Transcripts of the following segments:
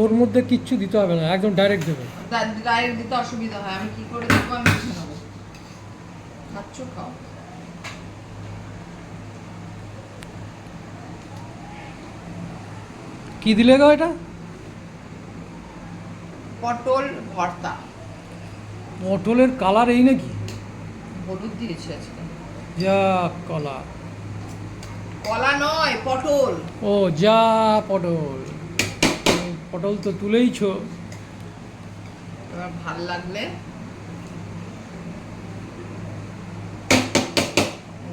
ওর মধ্যে কিচ্ছু দিতে হবে না একদম ডাইরেক্ট দেবে। ডাইরেক্ট দিতে অসুবিধা হয় আমি কি করে দেবো আমি বুঝে নেব। খাচ্ছ খাও। কি দিলে গো এটা? পটল ভর্তা। পটলের কালার এই নাকি? হলুদ দিয়েছি আজকে। যা কলা। কলা নয় পটল। ও যা পটল। পটল তো তুলেইছো। এবার ভালো লাগলে।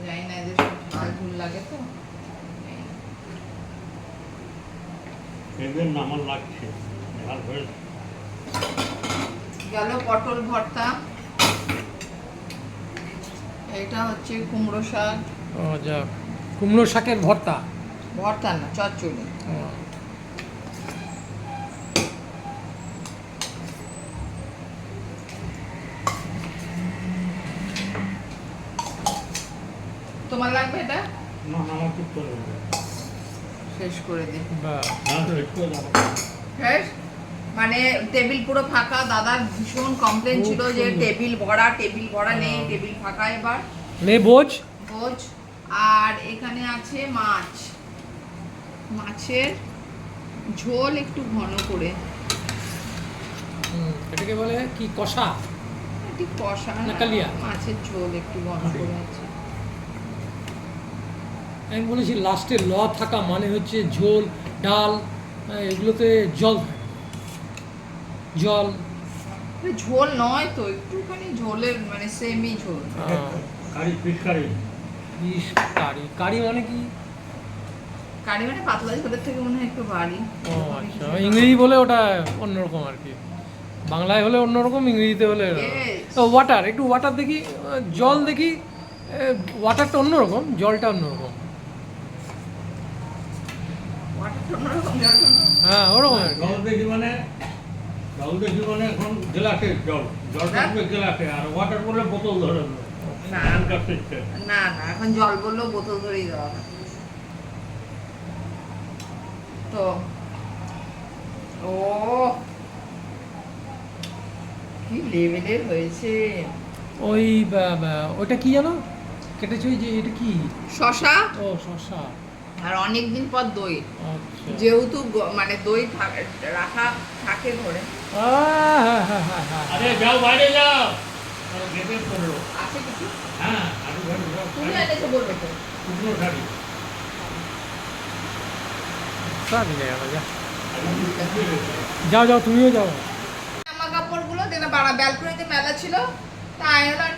জানি না এদের ঝাল ঝুল লাগে তো। না আমার লাগছে। ঝাল হয়ে গেল পটল ভর্তা। এটা হচ্ছে কুমড়ো শাক। ও যা কুমড়ো শাকের ভর্তা? ভর্তা না চচ্চড়ি। তোমার লাগবে এটা? না আমার শেষ করে দিই। শেষ? মানে টেবিল পুরো ফাঁকা দাদার ভীষণ কমপ্লেন ছিল যে টেবিল ভরা টেবিল ভরা নেই হ্যাঁ। টেবিল ফাঁকা এবার। নে বোঝ? ভোজ আর এখানে আছে মাছ। মাছের ঝোল একটু ঘন করে। এটাকে বলে কি কষা? একটু কষা না, কালিয়া? মাছের ঝোল একটু ঘন করে আছে। আমি বলেছি লাস্টে ল থাকা মানে হচ্ছে ঝোল ডাল এগুলোতে জল থাকে। জল। ঝোল নয় তো একটুখানি ঝোলের মানে সেমি ঝোল কারি ফিস কারি ইস, কারি কারি মানে কি? কারি মানে পাতলা ঝোলের থেকে মনে হয় একটু বাড়ি ও আচ্ছা ইংরেজি বলে ওটা অন্যরকম আর কি। বাংলায় হলে অন্যরকম ইংরেজিতে হলে. ওয়াটার একটু ওয়াটার দেখি জল দেখি ওয়াটারটা অন্যরকম জলটা অন্যরকম। জলটা। হ্যাঁ ওরকম জল দেখি মানে জল দেখি মানে এখন গ্লাসে জল। জল? থাকবে গ্লাসে আর ওয়াটার বলে বোতল ধরে না। না না এখন জল বললেও বোতল ধরেই দেওয়া হয়। তো ও কি লেভেলের হয়েছে? ওই ওটা কি জানো? কেটেছো যে এটা কি? শশা? ও শসা আর অনেক দিন পর দই। আচ্ছা। যেহেতু মানে দই থাক- রাখা থাকে ঘরে। আরে যাও বাইরে যাও। গেটে করল আছে কিছু? হ্যাঁ আলু ঘাড়ি তুমি এনেছো বলবে তো। শুকনো শাড়ি সব মিলে গেল, যা। আলু শুকিয়ে গেছে। যাও যাও তুমিও যাও। জামা কাপড়গুলো যেটা বাড়া ব্যালকনিতে মেলা ছিল তা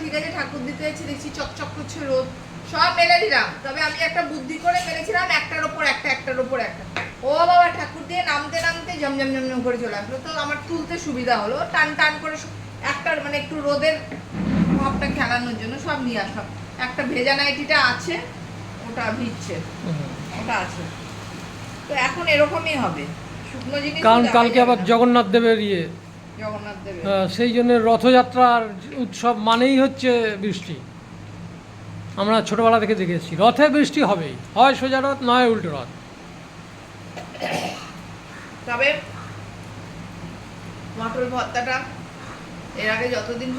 ঠিক আছে ঠাকুর দিতে যাচ্ছি দেখছি চকচক করছে রোদ। সব মেলে দিলাম। তবে আমি একটা বুদ্ধি করে মেরেছিলাম একটার ওপর একটা একটার ওপর একটা। ও বাবা ঠাকুর দিয়ে নামতে নামতে ঝমঝম ঝমঝম করে চলে আসলো। তো আমার তুলতে সুবিধা হলো। টান টান করে মানে একটু রোদের ভাবটা খেলানোর জন্য সব নিয়ে আসলাম। একটা ভেজা নাইটিটা আছে ওটা ভিজছে। ওটা আছে। তো এখন এরকমই হবে। শুকনো জিনিস কারণ কালকে আবার জগন্নাথ দেবের ইয়ে। জগন্নাথ দেবের। সেই জন্য রথযাত্রার উৎসব মানেই হচ্ছে বৃষ্টি। আমরা ছোটবেলা থেকে দেখেছি রথে বৃষ্টি হবেই। হয় সোজা রথ নয় উল্টো রথ। তবে মটর ভর্তাটা এর আগে যতদিন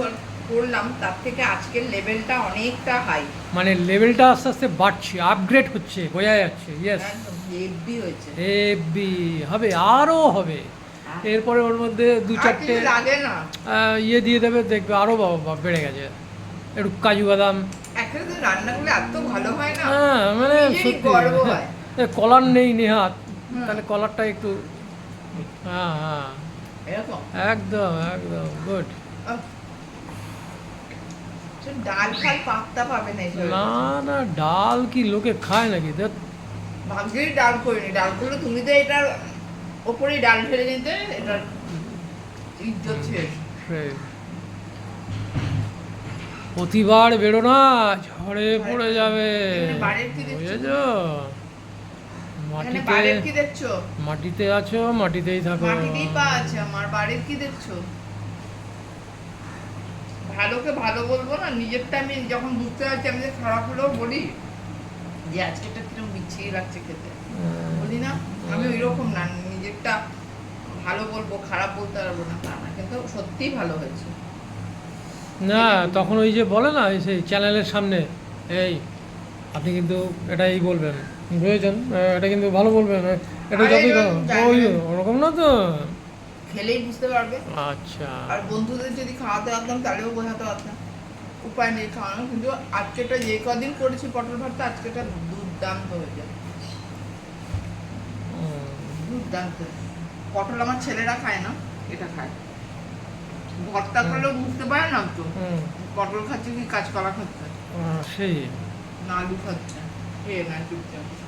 করলাম তার থেকে আজকের লেভেলটা অনেকটা হাই মানে লেভেলটা আস্তে আস্তে বাড়ছে আপগ্রেড হচ্ছে বোঝা যাচ্ছে ইয়েস হেভি হয়েছে। হেভি হবে আরও হবে। এরপরে ওর মধ্যে দু চারটে লাগে না। ইয়ে দিয়ে দেবে দেখবে আরও বাবা বেড়ে গেছে। একটু কাজু বাদাম। রান্নাগুলো এত ভালো হয় না। হ্যাঁ মানে সত্যি। হয়। কলার নেই নেহাত। তাহলে কলারটা একটু হ্যাঁ হ্যাঁ। একদম একদম গুড ডাল ফাল পাত্তা পাবে না না না ডাল কি লোকে খায় নাকি? দেখ। ভাগ্যেই ডাল করিনি ডাল করলে তুমি তো এটার ওপরেই ডাল ঢেলে নিতে এটার ইজ্জত শেষ। প্রতিবার বেরো না ঝড়ে পড়ে যাবে? বুঝেছ? মাটিতে আছো মাটিতেই থাকো। মাটিতেই পা আছে আমার বাড়ির কি দেখছ? ভালোকে ভালো বলব না নিজেরটা আমি যখন বুঝতে পারছি আমি যে খারাপ হলেও বলি যে আজকেটা কীরকম বিচ্ছিরি লাগছে খেতে। বলি না আমি ওই রকম না নিজেরটা ভালো বলব খারাপ বলতে পারব না তা না কিন্তু সত্যিই ভালো হয়েছে। না তখন ওই যে বলে না ওই সেই চ্যানেলের সামনে এই আপনি কিন্তু এটাই বলবেন বুঝেছেন? এটা কিন্তু ভালো বলবেন এটা যতই ভালো- ওই ওরকম না তো। খেলেই বুঝতে পারবে। আচ্ছা। আর বন্ধুদের যদি খাওয়াতে পারতাম তাহলেও বোঝাতে পারতাম। উপায় নেই খাওয়ানো কিন্তু আজকেটা যে কদিন করেছি পটল ভর্তা আজকেটা দুর্দান্ত হয়েছে দুর্দান্ত। পটল আমার ছেলেরা খায় না এটা খায়। ভর্তা করলেও বুঝতে পারে না তো। হুম, পটল খাচ্ছে কি কাঁচকলা খাচ্ছে? সেই। না আলু খাচ্ছে। খেয়ে না চুপচাপ।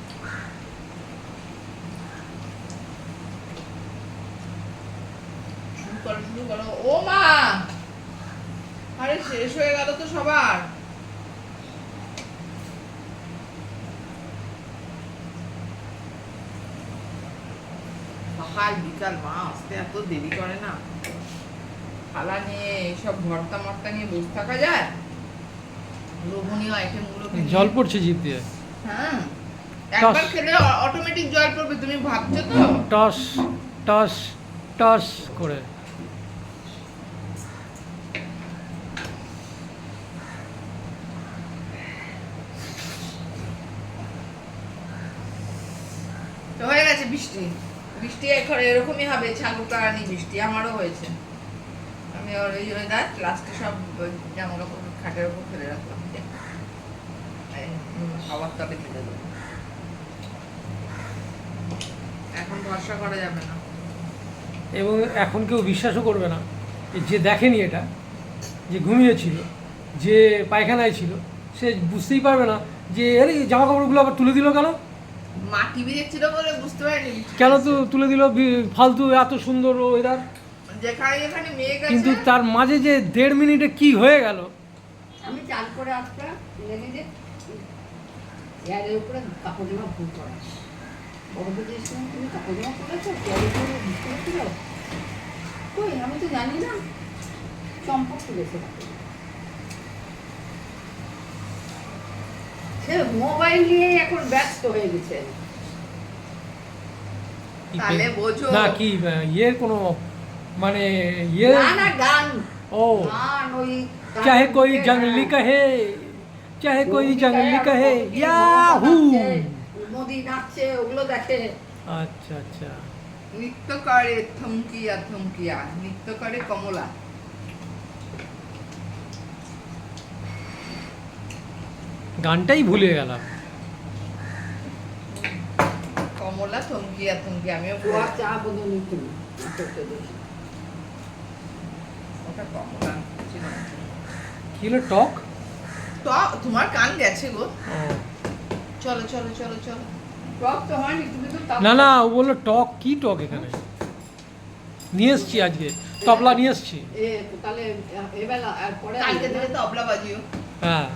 শুরু করো ও মা! আরে শেষ হয়ে গেল তো সবার। সকাল বিকাল মা আসতে এত দেরি করে না। থালা নিয়ে এইসব ভর্তা মর্তা নিয়ে বসে থাকা যায়? লোভনীয় আইটেমগুলো জল পড়ছে জিভ দিয়ে। হ্যাঁ। একবার খেলে অটোমেটিক জল পড়বে তুমি ভাবছ তো? টস টস টস করে তো হয়ে গেছে বৃষ্টি বৃষ্টি এখন এরকমই হবে ছাগল ছাগলকারানি বৃষ্টি আমারও হয়েছে। আমি ওর ওই ওই রাত লাস্টে সব জামা কাপড় খাটের উপর ফেলে রাখলাম। এই, খাবার তবে দিতে দেবো। এখন ভরসা করা যাবে না। এবং এখন কেউ বিশ্বাসও করবে না। এই যে দেখেনি এটা যে ঘুমিয়েছিল যে পায়খানায় ছিল সে বুঝতেই পারবে না যে আরে এই জামা কাপড়গুলো আবার তুলে দিল কেন? মা টিভি দেখছিল বলে বুঝতে পারিনি। কেন তো তুলে দিল ফালতু এত সুন্দর ওয়েদার যেখানে যেখানে মেঘ আছে কিন্তু তার মাঝে যে দেড় মিনিটে কি হয়ে গেল? আমি চাল করে আসতে লেগে যে চেয়ারের উপরে কাপড় জামা ফুল করা। বড় তুমি কাপড় জামা পরেছো? চেয়ারের উপরে বুঝতে পারছিল কই আমি তো জানি না। চম্পক তুলেছে কাপড় মোবাইল নিয়ে এখন ব্যস্ত হয়ে গেছে। তাহলে বোঝো। না কি ইয়ে কোনো মানে ইয়ে না না গান। ও। গান ওই চাহে কোই জঙ্গলি কহে? চাহে কোই জঙ্গলি কহে? ইয়াহু! মোদি নাচছে ওগুলো দেখে। আচ্ছা আচ্ছা। নিত্য করে থমকিয়া থমকিয়া নৃত্য করে কমলা। গানটাই ভুলে গেলাম। কমলা আমিও চা ওটা কমলা কি হলো টক? তো তোমার কান গেছে গো। চলো চলো চলো চলো। টক তো হয়নি তুমি তো না না ও বলল টক কি টক এখানে? নিয়ে এসছি আজকে তবলা নিয়ে এসছি। এ তাহলে এবেলা আর পরে কালকে আসবে থেকে তবলা বাজিও। হ্যাঁ।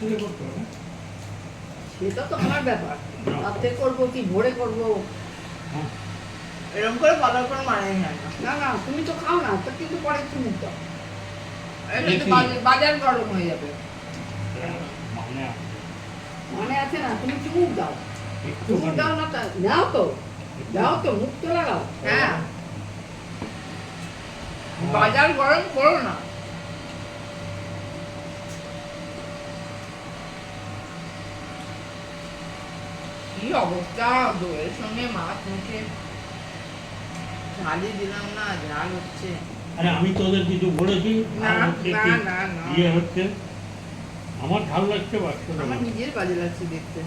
রাত্রে করতে হবে। সেটা তো আমার ব্যাপার। রাতে করব কি ভোরে করব? হ্যাঁ। এরকম করে বলার কোনো মানেই হয় না। না না তুমি তো খাও না তো কিন্তু পরে দাও। বাজার- গরম হয়ে যাবে। মানে মনে আছে না তুমি চুমুক দাও। একটু চুমুক দাও না তা দাও তো দাও তো মুখ তো লাগাও। হ্যাঁ। বাজার গরম করো না। কি অবস্থা দইয়ের সঙ্গে মাছ মুখে ঝালই দিলাম না ঝাল হচ্ছে আরে আমি তোদের কিছু বলেছি না, না, না, না। ইয়ে হচ্ছে আমার ভালো লাগছে বাচ্চা আমার নিজের বাজে লাগছে দেখতে।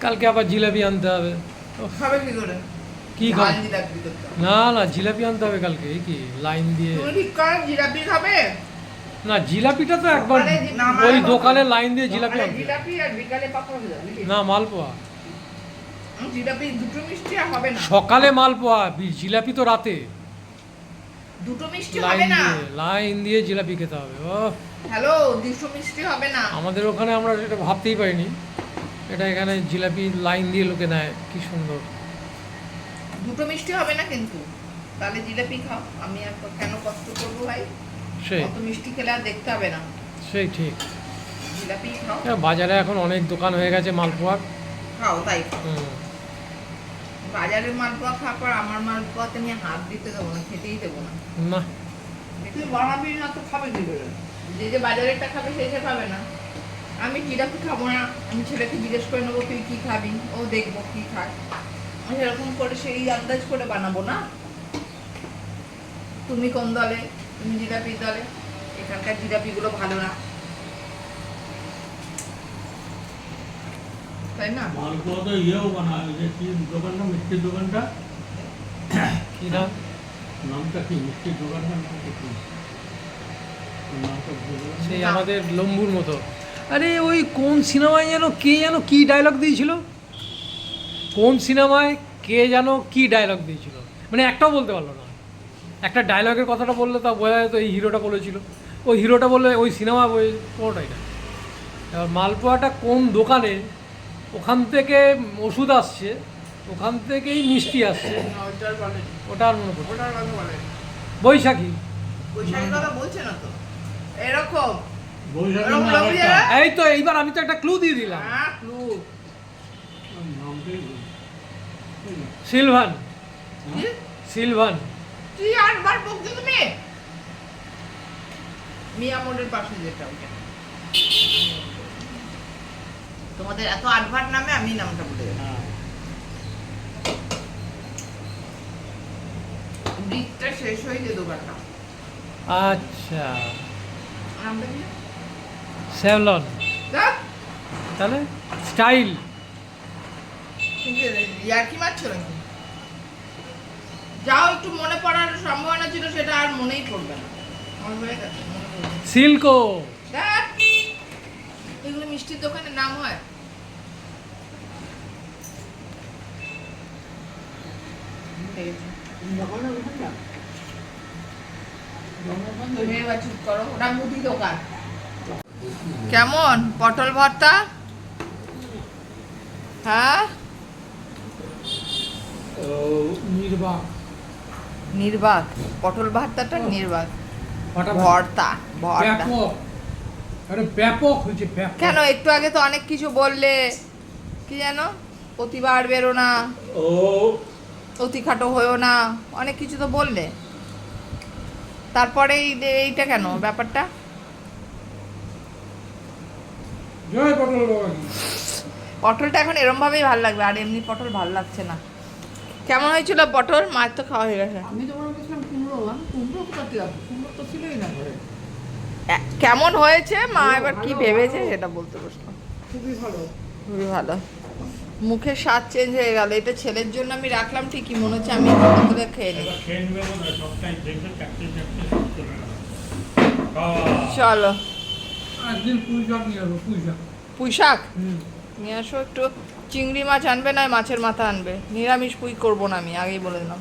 কালকে আবার জিলাপি আনতে হবে। খাবে কি করে? কি। না না জিলাপি আনতে হবে কালকে কি? লাইন দিয়ে। জিলাপি খাবে? না জিলাপিটা তো একবার ওই দোকানে লাইন দিয়ে জিলাপি আনতে? না মালপোয়া। জিলাপি দুটো মিষ্টি হবে না? সকালে মালপোয়া জিলাপি তো রাতে। দুটো মিষ্টি লাইন হবে না? দিয়ে লাইন দিয়ে জিলাপি খেতে হবে ও হ্যালো দুটো মিষ্টি হবে না? আমাদের ওখানে আমরা এটা ভাবতেই পারিনি। এটা এখানে জিলাপি লাইন দিয়ে লোকে নেয় কি সুন্দর। দুটো মিষ্টি হবে না কিন্তু? তাহলে জিলাপি খাও। আমি আর কেন কষ্ট করব ভাই? সেই। অত মিষ্টি খেলে আর দেখতে হবে না। সেই ঠিক। জিলাপি খাও। বাজারে এখন অনেক দোকান হয়ে গেছে মালপোয়ার। খাও তাই। বাজারে মালপোয়া খাওয়ার পর আমার মালপোয়াতে নিয়ে হাত দিতে দেবো না খেতেই দেবো না। না। তুই বানাবি না তো খাবে কি করে যে যে বাজারেরটা খাবে সে সে খাবে না। আমি জিলাপি খাব না। আমি ছেলেকে জিজ্ঞেস করে নেব তুই কি খাবি? ও দেখব কি খায়। আমি সেরকম করে সেই আন্দাজ করে বানাবো না। তুমি কোন দলে? তুমি জিলাপির দলে? এখানকার জিলাপিগুলো ভালো না। তাই না? মালপোয়া তো ইয়েও বানায় যে কি দোকানটা মিষ্টির দোকানটা? কি না নামটা কি? মিষ্টির নামটা কি। সেই আমাদের লম্বুর মতো। আরে ওই কোন সিনেমায় যেন কে যেন কি ডায়লগ দিয়েছিল? কোন সিনেমায় কে যেন কি ডায়লগ দিয়েছিল? মানে একটাও বলতে পারল না। একটা ডায়লগের কথাটা বললে তা বোঝা যেত এই হিরোটা বলেছিল। ওই হিরোটা বললে ওই সিনেমা বই কোনোটাই না। এবার মালপোয়াটা কোন দোকানে ওখান থেকে ওষুধ আসছে ওখান থেকেই মিষ্টি আসছে। ওটা আর মনে পড়ছে ওটার কথা বলে বৈশাখী। বৈশাখী কথা বলছে না তো? এরকম? বৈশাখী এরকম না লাগছে আরেকটা। না? এই তো এইবার আমি তো একটা ক্লু দিয়ে দিলাম। হ্যাঁ ক্লু ওর নামটাই ভুলে গেলাম। সিলভান সিলভান তুই আটবার বকছো তুমি মিয়া মোড়ের পাশে যেটা ওইটা তোমাদের এত আটভাট নামে আমি নামটা বলে হ্যাঁ। ব্রিজটা শেষ হয়ে যে দোকানটা। আচ্ছা। নামটা কি তাহলে স্টাইল। ইয়ার্কি মারছো নাকি? যাও একটু মনে পড়ার সম্ভাবনা ছিল সেটা আর মনেই পড়বে না। আমার হয়ে গেছে। সিল্কো। এগুলো মিষ্টির দোকানের নাম হয়। কেমন? পটল ভর্তা? হ্যাঁ? নির্বাক। নির্বাক পটল ভর্তাটা নির্বাক। ভর্তা ভর্তা। ব্যাপক। হয়েছে কেন একটু আগে তো অনেক কিছু বললে কি জানো? প্রতিবার বেরো না। ও। অতি খাটো হয়েও না। অনেক কিছু তো বললে। তারপরে এইটা কেন ব্যাপারটা? পটলটা এখন এরম ভাবেই ভালো লাগবে আর এমনি পটল ভালো লাগছে না। কেমন হয়েছিল পটল? মাছ তো খাওয়া হয়ে গেছে। আমি তো মনে করছিলাম কুমড়ো কুমড়ো কোথাতে কুমড়ো তো ছিলই না ঘরে। কেমন হয়েছে? মা এবার কি ভেবেছে সেটা বলতে বসল। খুবই ভালো। খুবই ভালো। মুখের স্বাদ চেঞ্জ হয়ে গেল। এটা ছেলের জন্য আমি রাখলাম ঠিকই। মনে হচ্ছে আমি একটু খেয়ে নিই। চলে গেল। খাওয়া। চলো। একদিন পুঁই শাক নিয়ে আসব পুঁই শাক। পুঁই শাক? হুম। নিয়ে আসো একটু। চিংড়ি মাছ আনবে না, মাছের মাথা আনবে। নিরামিষ পুঁই করব না আমি, আগেই বলে দিলাম।